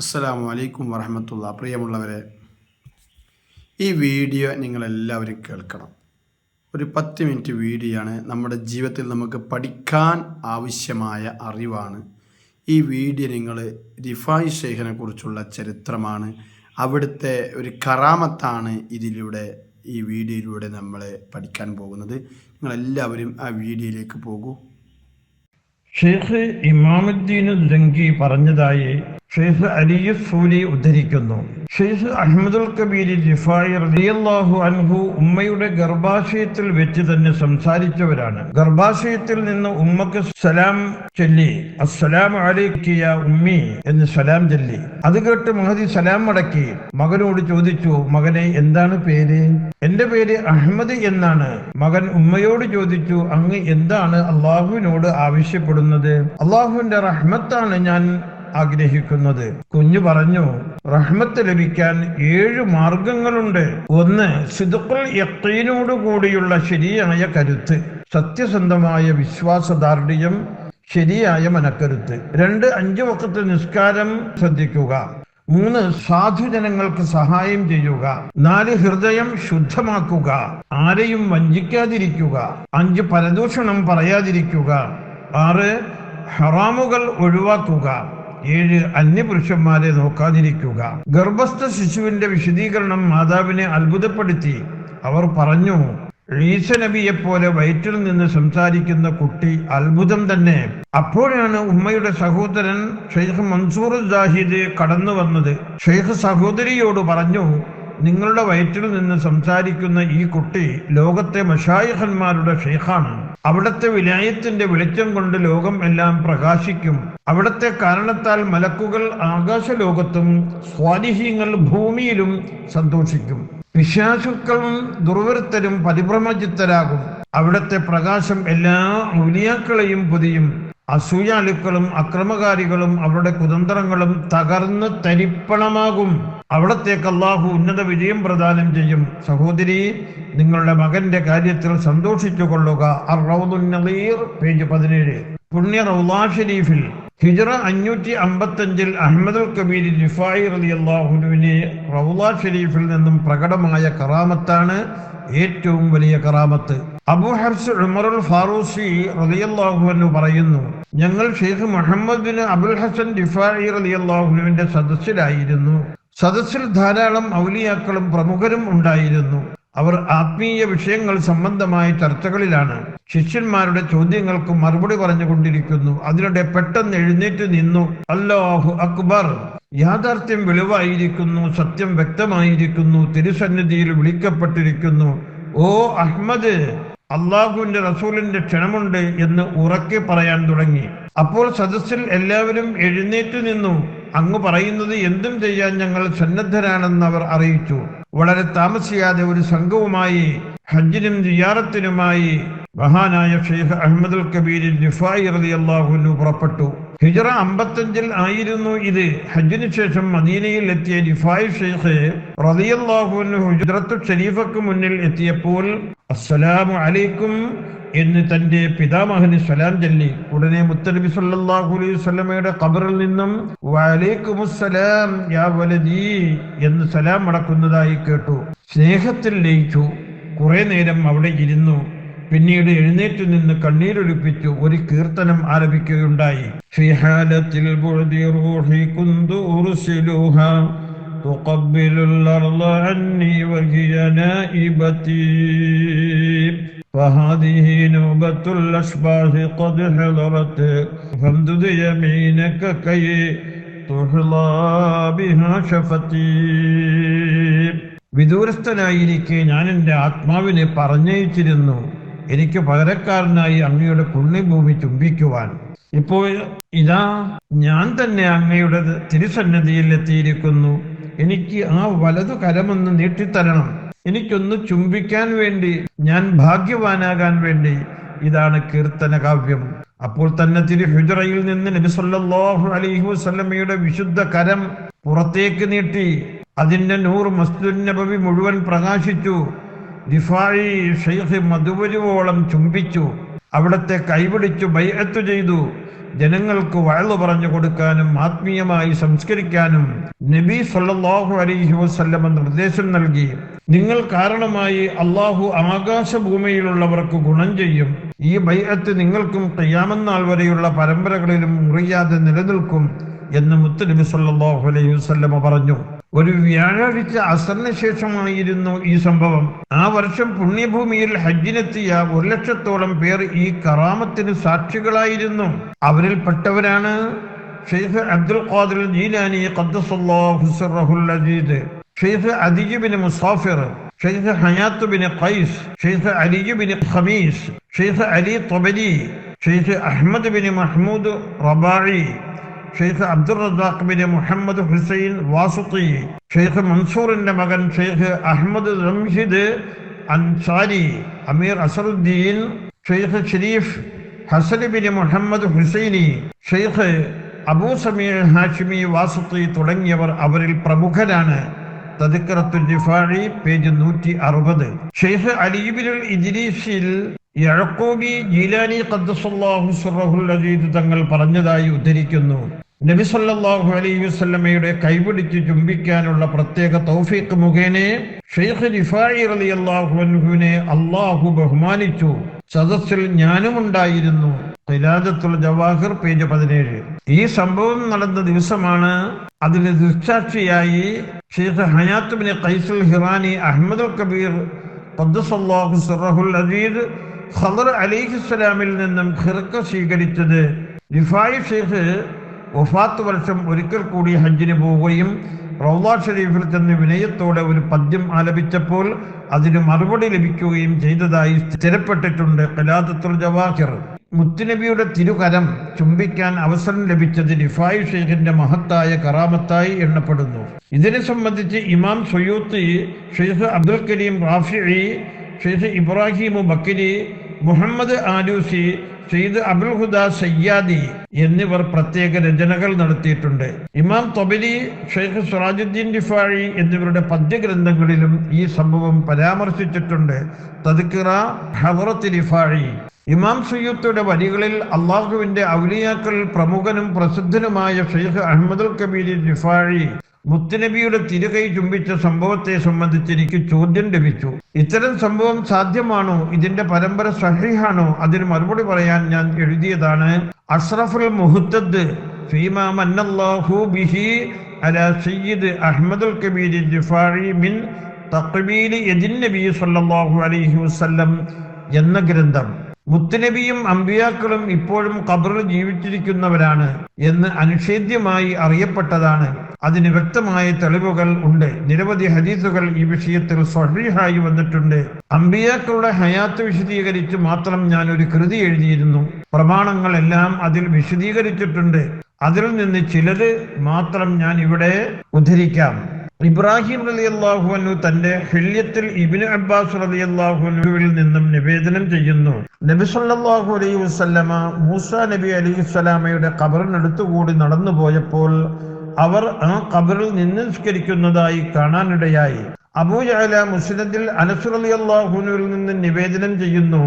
അസ്സലാമു അലൈക്കും വറഹമത്തുള്ള. പ്രിയമുള്ളവരെ ഈ വീഡിയോ നിങ്ങളെല്ലാവരും കേൾക്കണം. ഒരു പത്ത് മിനിറ്റ് വീഡിയോ ആണ് നമ്മുടെ ജീവിതത്തിൽ നമുക്ക് പഠിക്കാൻ ആവശ്യമായ അറിവാണ്. ഈ വീഡിയോ നിങ്ങൾ റിഫായ് ഷെയ്ഖിനെ കുറിച്ചുള്ള ചരിത്രമാണ്. അവിടുത്തെ ഒരു കറാമത്താണ് ഇതിലൂടെ ഈ വീഡിയോയിലൂടെ നമ്മൾ പഠിക്കാൻ പോകുന്നത്. നിങ്ങളെല്ലാവരും ആ വീഡിയോയിലേക്ക് പോകൂ. ഷെയ്ഖ് ഇമാമുദ്ദീൻ ജംഗി പറഞ്ഞതായി ഷെയ്ഖ് അലി സൂലി ഉദ്ധരിക്കുന്നു. ഷെയ്ഖ് അഹമ്മദുൽ കബീർ ജിഫായി റളിയല്ലാഹു അൻഹു ഉമ്മയുടെ ഗർഭാശയത്തിൽ വെച്ച് തന്നെ സംസാരിച്ചവരാണ്. ഗർഭാശയത്തിൽ നിന്ന് ഉമ്മക്ക് സലാം ചൊല്ലി അസ്സലാം അലൈക്കിയ ഉമ്മി എന്ന് സലാം ചൊല്ലി. അത് കേട്ട് മഹതി സലാം മടക്കി മകനോട് ചോദിച്ചു മകനെ എന്താണ് പേര്? എന്റെ പേര് അഹമ്മദ് എന്നാണ്. മകൻ ഉമ്മയോട് ചോദിച്ചു അങ്ങ് എന്താണ് അള്ളാഹുവിനോട് ആവശ്യപ്പെടുന്നത്? അള്ളാഹുവിന്റെ റഹ്മത്താണ് ഞാൻ ആഗ്രഹിക്കുന്നത്. കുഞ്ഞു പറഞ്ഞു റഹ്മത്ത് ലഭിക്കാൻ ഏഴ് മാർഗങ്ങളുണ്ട്. ഒന്ന് സിദുക്കുൽ യക്കീനോട് കൂടിയുള്ള ശരിയായ കരുത്ത് സത്യസന്ധമായ വിശ്വാസദാർഢ്യം ശരിയായ മനക്കരുത്ത്. രണ്ട് അഞ്ചു വക്കത്ത് നിസ്കാരം ശ്രദ്ധിക്കുക. മൂന്ന് സാധുജനങ്ങൾക്ക് സഹായം ചെയ്യുക. നാല് ഹൃദയം ശുദ്ധമാക്കുക. ആരെയും വഞ്ചിക്കാതിരിക്കുക. അഞ്ച് പരദൂഷണം പറയാതിരിക്കുക. ആറ് ഹറാമുകൾ ഒഴിവാക്കുക. ഏഴ് അന്യപുരുഷന്മാരെ നോക്കാതിരിക്കുക. ഗർഭസ്ഥ ശിശുവിന്റെ വിശദീകരണം മാതാവിനെ അത്ഭുതപ്പെടുത്തി. അവർ പറഞ്ഞു ഈസ നബിയെ പോലെ വയറ്റിൽ നിന്ന് സംസാരിക്കുന്ന കുട്ടി അത്ഭുതം തന്നെ. അപ്പോഴാണ് ഉമ്മയുടെ സഹോദരൻ ഷെയ്ഖ് മൻസൂർ ജാഹിദ് കടന്നു വന്നത്. ഷെയ്ഖ് സഹോദരിയോട് പറഞ്ഞു നിങ്ങളുടെ വയറ്റിൽ നിന്ന് സംസാരിക്കുന്ന ഈ കുട്ടി ലോകത്തെ മഷായിഖന്മാരുടെ ഷെയ്ഖാണ്. അവിടത്തെ വിലായത്തിന്റെ വെളിച്ചം കൊണ്ട് ലോകം എല്ലാം പ്രകാശിക്കും. അവിടത്തെ കാരണത്താൽ മലക്കുകൾ ആകാശലോകത്തും സ്വാലിഹ്യങ്ങൾ ഭൂമിയിലും സന്തോഷിക്കും. വിശ്വാസുക്കളും ദുർവൃത്തരും പരിഭ്രമചിത്തരാകും. അവിടത്തെ പ്രകാശം എല്ലാ ഔലിയാക്കളെയും പൊതിയും. അസൂയാലുക്കളും അക്രമകാരികളും അവരുടെ കുതന്ത്രങ്ങളും തകർന്ന് തരിപ്പണമാകും. അവിടത്തേക്ക് അള്ളാഹു ഉന്നത വിജയം പ്രദാനം ചെയ്യും. സഹോദരി നിങ്ങളുടെ മകന്റെ കാര്യത്തിൽ സന്തോഷിച്ചു കൊള്ളുക പേജ് പതിനേഴ്. പുണ്യ റൗലാ ഷരീഫിൽ ഹിജറ അഞ്ഞൂറ്റി അമ്പത്തഞ്ചിൽ അഹമ്മദുൽ കബീർ റിഫായി റലി അള്ളാഹുനുവിനെ റൗലാ ഷരീഫിൽ നിന്നും പ്രകടമായ കറാമത്താണ് ഏറ്റവും വലിയ കറാമത്ത്. അബു ഹർസ് ഉമറുൽ ഫാറൂസി റളിയല്ലാഹു എന്ന് പറയുന്നു ഞങ്ങൾ Sheikh Muhammad bin Abul Hasan ഡിഫായി റലിയല്ലാഹുനുവിന്റെ സദസ്സിലായിരുന്നു. സദസ്സിൽ ധാരാളം ഔലിയാക്കളും പ്രമുഖരും ഉണ്ടായിരുന്നു. അവർ ആത്മീയ വിഷയങ്ങൾ സംബന്ധമായ ചർച്ചകളിലാണ്. ശിഷ്യന്മാരുടെ ചോദ്യങ്ങൾക്ക് മറുപടി പറഞ്ഞുകൊണ്ടിരിക്കുന്നു. അതിനിടെ പെട്ടെന്ന് എഴുന്നേറ്റ് നിന്നു. അല്ലാഹു അക്ബർ. യാഥാർത്ഥ്യം വെളിവായിരിക്കുന്നു സത്യം വ്യക്തമായിരിക്കുന്നു തിരുസന്നിധിയിൽ വിളിക്കപ്പെട്ടിരിക്കുന്നു. ഓ അഹ്മദ് അള്ളാഹുവിന്റെ റസൂലിന്റെ ക്ഷണമുണ്ട് എന്ന് ഉറക്കെ പറയാൻ തുടങ്ങി. അപ്പോൾ സദസ്സിൽ എല്ലാവരും എഴുന്നേറ്റ് നിന്നു. അങ്ങ് പറയുന്നത് എന്തും ചെയ്യാൻ ഞങ്ങൾ സന്നദ്ധരാണെന്ന് അവർ അറിയിച്ചു. വളരെ താമസിയാതെ ഒരു സംഘവുമായി ഹജ്ജിനും ജിയാറത്തിനുമായി മഹാനായ ഷെയ്ഖ് അഹമ്മദുൽ കബീർ ജിഫായി റലി അള്ളാഹുനു പുറപ്പെട്ടു. ഹിജറ അമ്പത്തഞ്ചിൽ ആയിരുന്നു ഇത്. ഹജ്ജിന് ശേഷം മദീനയിൽ എത്തിയ റിഫായ് ഷെയ്ഖ് റതിയല്ലാഹുവിന് ഹുജറത്തു ഷരീഫക്ക് മുന്നിൽ എത്തിയപ്പോൾ അസ്സലാമു അലൈക്കും എന്ന് തന്റെ പിതാമഹന് സലാം ചൊല്ലി. ഉടനെ മുത്തനബി സല്ലാഹു അലൈഹി സ്വലമയുടെ ഖബറിൽ നിന്നും വഅലൈക്കുമുസ്സലാം യാ വലദീ എന്ന് സലാം മടക്കുന്നതായി കേട്ടു. സ്നേഹത്തിൽ ലയിച്ചു. കുറെ നേരം അവിടെ ഇരുന്നു. പിന്നീട് എഴുന്നേറ്റ് നിന്ന് കണ്ണീരൊലിപ്പിച്ചു ഒരു കീർത്തനം ആലപിക്കുകയുണ്ടായി ഫിഹാലത്തിൽ ബുഅദി റൂഹി കുന്തു ഉർസിലുഹ تقبل الأرض عني وهي نائبتي فهذه نوبة الأشباح قد حضرت فامدد يمينك كي تحظى بها شفتي വിദൂരസ്ഥനായിരിക്കെ ഞാൻ എൻ്റെ ആത്മാവിനെ പറഞ്ഞയച്ചിരുന്നു എനിക്ക് പകരക്കാരനായി അങ്ങയുടെ പുണ്യഭൂമി ചുംബിക്കുവാൻ. ഇപ്പോൾ ഇതാ ഞാൻ തന്നെ അങ്ങയുടെ തിരുസന്നതിയിൽ എത്തിയിരിക്കുന്നു. എനിക്ക് ആ വലതു കരമൊന്ന് നീട്ടിത്തരണം. എനിക്കൊന്ന് ചുംബിക്കാൻ വേണ്ടി ഞാൻ ഭാഗ്യവാനാകാൻ വേണ്ടി ഇതാണ് കീർത്തന കാവ്യം അപ്പോൾ തന്നെ തിരു ഹുജറയിൽ നിന്ന് നബി സല്ലല്ലാഹു അലൈഹി വസല്ലമയുടെ വിശുദ്ധ കരം പുറത്തേക്ക് നീട്ടി അതിന്റെ നൂറ് മസ്തുനബി മുഴുവൻ പ്രകാശിച്ചു. ദിഫായി ഷെയ്ഖ് മധുപരിവോളം ചുംബിച്ചു. അവിടത്തെ കൈപിടിച്ചു ബൈഅത്ത് ചെയ്തു. ജനങ്ങൾക്ക് വയലു പറഞ്ഞു കൊടുക്കാനും ആത്മീയമായി സംസ്കരിക്കാനും നബി സല്ലല്ലാഹു അലൈഹി വസല്ലമ നിർദ്ദേശം നൽകി. നിങ്ങൾ കാരണമായി അള്ളാഹു ആകാശഭൂമിയിലുള്ളവർക്ക് ഗുണം ചെയ്യും. ഈ ബൈഅത്ത് നിങ്ങൾക്കും കയ്യാമെന്നാൾ വരെയുള്ള പരമ്പരകളിലും മുറിയാതെ നിലനിൽക്കും എന്ന് മുത്തനബി സല്ലല്ലാഹു അലൈഹി വസല്ലമ പറഞ്ഞു. ഒരു വ്യാഴാഴ്ച അസറിന് ശേഷമായിരുന്നു ഈ സംഭവം. ആ വർഷം പുണ്യഭൂമിയിൽ ഹജ്ജിനെത്തിയ ഒരു ലക്ഷത്തോളം പേർ ഈ കറാമത്തിന് സാക്ഷികളായിരുന്നു. അവരിൽപ്പെട്ടവരാണ് ഷെയ്ഖ് അബ്ദുൽ ഖാദിർ ജീലാനി അജീദ് Sheikh അദിജ് bin Musafir Sheikh Hayat bin Qais Sheikh അലിജ് bin Khamis Sheikh Ali തൊബരി Sheikh Ahmad bin Mahmud റബായി Sheikh Abdul Razzaq bin Muhammad Hussain Wasiti Sheikh മൻസൂറിന്റെ മകൻ Sheikh Ahmad Ramshid Ansari Amir Azharuddin Sheikh Sharif Hasan bin Muhammad Husaini Sheikh Abu Samir Hashimi Wasiti തുടങ്ങിയവർ അവരിൽ പ്രമുഖരാണ്. തദിക്കറത്തുൽ page നൂറ്റി അറുപത്. ഷെയ്ഖ് അലീബിനുൽ ഇദ്രീസിൽ യഴക്കോബി ജീലാനി ഖദ്ദസല്ലാഹു തങ്ങൾ പറഞ്ഞതായി ഉദ്ധരിക്കുന്നു. നബി സല്ലാഹു അലൈ വസ്ലമയുടെ കൈപിടിച്ച് ചുംബിക്കാനുള്ള പ്രത്യേക തൗഫീഖ് മുഖേനെ ഷെയ്ഖ് റിഫായി റളിയല്ലാഹു അൻഹുവിനെ അള്ളാഹു ബഹുമാനിച്ചു. സദസ്സിൽ ഞാനുമുണ്ടായിരുന്നു ഖിലാദത്തുൽ ജവാഹിർ പേജ് പതിനേഴ്. ഈ സംഭവം നടന്ന ദിവസമാണ് അതിന് ദൃക്സാക്ഷിയായി ഷെയ്ഖ് ഹയാത്തുബിനെ കൈസുൽ ഹിറാനി അഹമ്മദുൽ കബീർ ഖദ്ദസല്ലാഹു സുറഹുൽ അസീദ് ഖദർ അലിഹിസ്സലാമിൽ നിന്നും ഖിർക്ക സ്വീകരിച്ചത്. റിഫായി ഷെയ്ഖ് വഫാത്ത് വർഷം ഒരിക്കൽ കൂടി ഹജ്ജിന് പോവുകയും റൗദ ഷെരീഫിൽ ചെന്ന് വിനയത്തോടെ ഒരു പദ്യം ആലപിച്ചപ്പോൾ അതിന് മറുപടി ലഭിക്കുകയും ചെയ്തതായി സ്ഥിരപ്പെട്ടിട്ടുണ്ട് കലാദത്തുൽ ജവാഹിർ. മുത്തുനബിയുടെ തിരുകരം ചുംബിക്കാൻ അവസരം ലഭിച്ചത് റിഫായി ഷെയ്ഖിന്റെ മഹത്തായ കറാമത്തായി എണ്ണപ്പെടുന്നു. ഇതിനെ സംബന്ധിച്ച് ഇമാം Suyuti Sheikh Abdul Karim Rafi Sheikh Ibrahim Bakri Muhammad Alusi Saeed Abul Huda Sayyadi എന്നിവർ പ്രത്യേക രചനകൾ നടത്തിയിട്ടുണ്ട്. ഇമാം തൊബരി ഷെയ്ഖ് സുറാജുദ്ദീൻ ഡിഫാഴി എന്നിവരുടെ പദ്യഗ്രന്ഥങ്ങളിലും ഈ സംഭവം പരാമർശിച്ചിട്ടുണ്ട്. തദ്ക്കിറ ഹവറത്ത് ഡിഫാഴി ഇമാം സുയ്യത്തുടെ വരികളിൽ അള്ളാഹുവിന്റെ ഔലിയാക്കൾ പ്രമുഖനും പ്രസിദ്ധനുമായ ഷെയ്ഖ് അഹമ്മദുൽ കബീർ ഡിഫാഴി മുത്തുനബിയുടെ തിരുകൈ ചുംബിച്ച സംഭവത്തെ സംബന്ധിച്ച് എനിക്ക് ചോദ്യം ലഭിച്ചു. ഇത്തരം സംഭവം സാധ്യമാണോ? ഇതിന്റെ പരമ്പര സഹിഹാണോ? അതിന് മറുപടി പറയാൻ ഞാൻ എഴുതിയതാണ് അഷ്റഫുൽ മുഹത്തദ് മന്നല്ലാഹു ബിഹി സയ്യിദ് അഹ്മദുൽ കബീർ മിൻ സല്ലല്ലാഹു അലൈഹി വസല്ലം എന്ന ഗ്രന്ഥം. മുത്തുനബിയും അമ്പിയാക്കളും ഇപ്പോഴും ഖബറിൽ ജീവിച്ചിരിക്കുന്നവരാണ് എന്ന് അനുഷേദ്യമായി അറിയപ്പെട്ടതാണ്. അതിന് വ്യക്തമായ തെളിവുകൾ ഉണ്ട്. നിരവധി ഹദീസുകൾ ഈ വിഷയത്തിൽ സ്വഹീഹായി വന്നിട്ടുണ്ട്. അമ്പിയാക്കളുടെ ഹയാത്ത് വിശദീകരിച്ച് മാത്രം ഞാൻ ഒരു കൃതി എഴുതിയിരുന്നു. പ്രമാണങ്ങളെല്ലാം അതിൽ വിശദീകരിച്ചിട്ടുണ്ട്. അതിൽ നിന്ന് ചിലത് മാത്രം ഞാൻ ഇവിടെ ഉദ്ധരിക്കാം. ഇബ്രാഹിം അലി അള്ളാഹുനു തന്റെ ഹില്യത്തിൽ ഇബിന് അബ്ബാസ് അലി അള്ളാഹുനുവിൽ നിന്നും നിവേദനം ചെയ്യുന്നു. നബി സല്ലാഹു അലൈഹി വസല്ലമ മൂസ നബി അലി സ്വലാമയുടെ ഖബറിനടുത്തുകൂടി നടന്നു പോയപ്പോൾ അവർ ആ ഖബറിൽ നിന്ന് നിസ്കരിക്കുന്നതായി കാണാനിടയായി. അബൂജാല മുസ്ലിദിൽ അനസുർ അലി അള്ളാഹുനുവിൽ നിന്ന് നിവേദനം ചെയ്യുന്നു.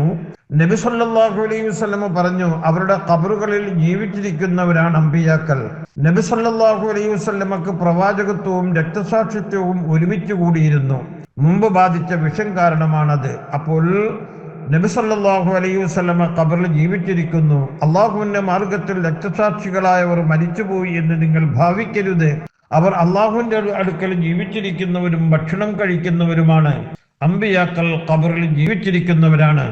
നബി സല്ലാഹു അലൈഹി വസ്ലമ പറഞ്ഞു അവരുടെ കബറുകളിൽ ജീവിച്ചിരിക്കുന്നവരാണ് അമ്പിയാക്കൾ. നബി സല്ലാഹു അലൈഹി വസ്ലമക്ക് പ്രവാചകത്വവും രക്തസാക്ഷിത്വവും ഒരുമിച്ച് കൂടിയിരുന്നു. മുമ്പ് ബാധിച്ച വിഷം കാരണമാണത്. അപ്പോൾ നബി സല്ലാഹു അലൈഹി വസ്ലമ കബറിൽ ജീവിച്ചിരിക്കുന്നു. അള്ളാഹുവിന്റെ മാർഗത്തിൽ രക്തസാക്ഷികളായവർ മരിച്ചുപോയി എന്ന് നിങ്ങൾ ഭാവിക്കരുത്. അവർ അള്ളാഹുവിന്റെ അടുക്കൽ ജീവിച്ചിരിക്കുന്നവരും ഭക്ഷണം കഴിക്കുന്നവരുമാണ്. അമ്പിയാക്കൾ ഖബറിൽ ജീവിച്ചിരിക്കുന്നവരാണ്.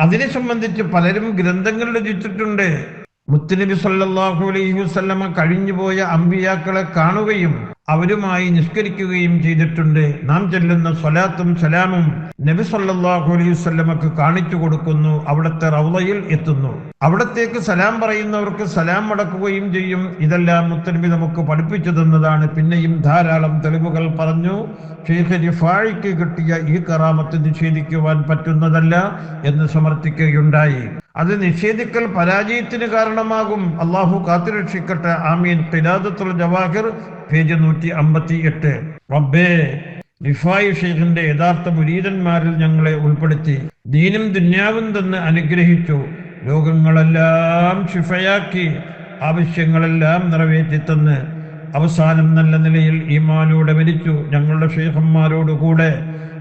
അതിനെ സംബന്ധിച്ച് പലരും ഗ്രന്ഥങ്ങൾ രചിച്ചിട്ടുണ്ട് മുത്തുനബി സല്ലാഹു അലൈഹി വസല്ലമ കഴിഞ്ഞുപോയ അമ്പിയാക്കളെ കാണുകയും അവരുമായി നിഷ്കരിക്കുകയും ചെയ്തിട്ടുണ്ട്. നാം ചെല്ലുന്ന സ്വലാത്തും സലാമും നബി സല്ലാഹു അലൈഹി വസല്ലമക്ക് കാണിച്ചു കൊടുക്കുന്നു. അവിടുത്തെ റൗളയിൽ എത്തുന്നു. അവിടത്തേക്ക് സലാം പറയുന്നവർക്ക് സലാം മടക്കുകയും ചെയ്യും. ഇതെല്ലാം മുത്തനബി നമുക്ക് പഠിപ്പിച്ചു തന്നതാണ് പിന്നെയും ധാരാളം തെളിവുകൾ പറഞ്ഞു. ഷെയ്ഖ് റിഫായിക്ക് കിട്ടിയ ഈ കറാമത്ത് നിഷേധിക്കുവാൻ പറ്റുന്നതല്ല എന്ന് സമർത്ഥിക്കുകയുണ്ടായി. അത് നിഷേധിക്കൽ പരാജയത്തിന് കാരണമാകും. അള്ളാഹു കാത്തുരക്ഷിക്കട്ടെ. ആമീൻ. ഖിലാദത്തുൽ ജവാഹിർ പേജ് നൂറ്റി അമ്പത്തി എട്ട് റബ്ബേ റിഫായി ഷെയ്ഖിന്റെ യഥാർത്ഥ മുരീതന്മാരിൽ ഞങ്ങളെ ഉൾപ്പെടുത്തി. ദീനും ദുന്യാവും തന്നെ അനുഗ്രഹിച്ചു. രോഗങ്ങളെല്ലാം ശിഫയാക്കി ആവശ്യങ്ങളെല്ലാം നിറവേറ്റി തന്ന് അവസാനം നല്ല നിലയിൽ ഈമാനോടെ മരിച്ചു. ഞങ്ങളുടെ ഷേഖന്മാരോടുകൂടെ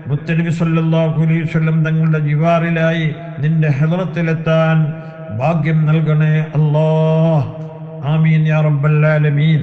മുത്തനബി സല്ലല്ലാഹു അലൈഹി വസല്ലം തങ്ങളുടെ ജിവാറിലായി നിന്റെ ഹെദറത്തിലെത്താൻ ഭാഗ്യം നൽകണേ അല്ലാ ആമീൻ യാ റബ്ബൽ ആലമീൻ.